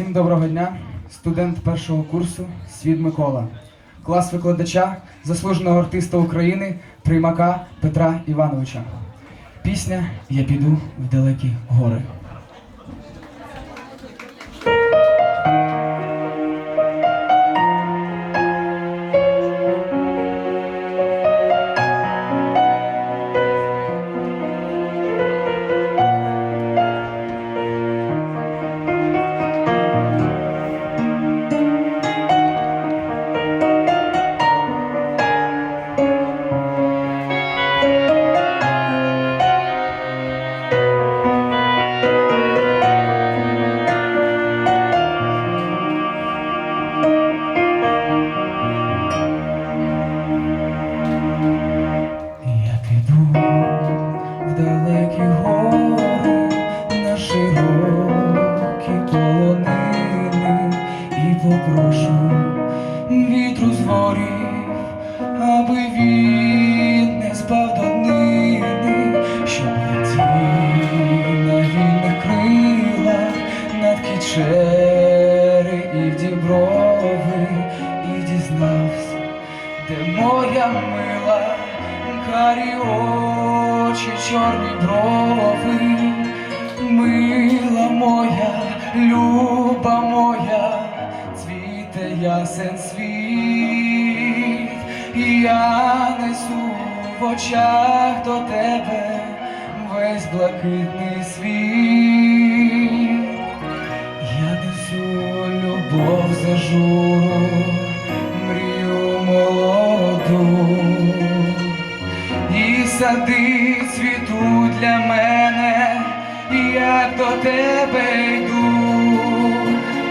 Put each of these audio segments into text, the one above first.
Всім доброго дня, студент першого курсу Світ Микола, клас викладача, заслуженого артиста України, приймака Петра Івановича. Пісня Я піду в далекі гори. І діброви, і дізнався де моя мила, карі очі, чорні брови, мила моя, люба моя, цвіте ясен світ, і я несу в очах до тебе весь блакитний світ. Любов мрію молоду, і сади цвітуть для мене, як до тебе йду,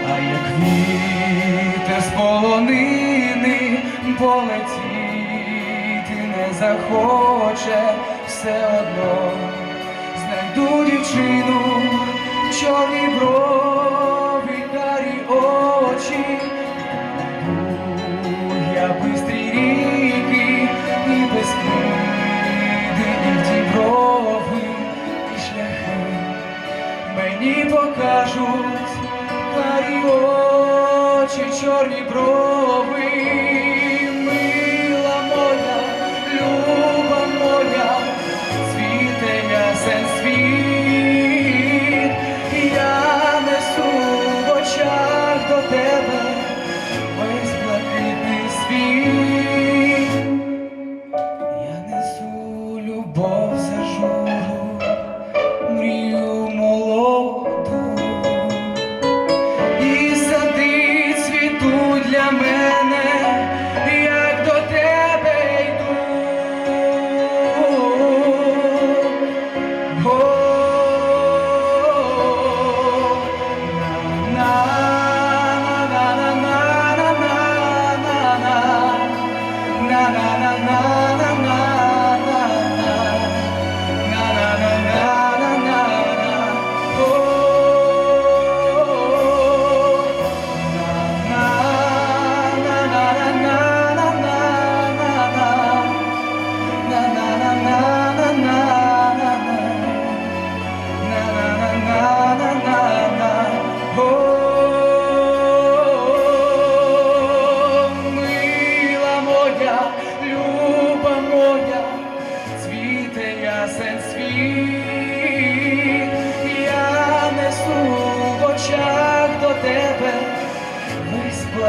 а як вітер з полонини полетіти не захоче все одно знайду дівчину, чорні брові, мені покажуть карі очі, чорні брови,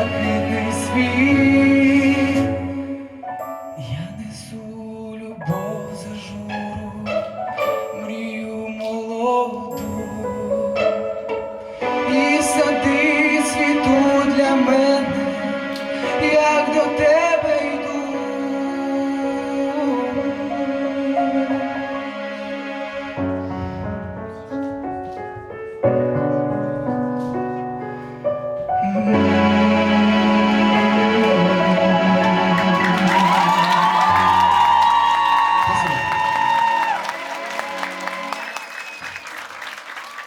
блакитний світ.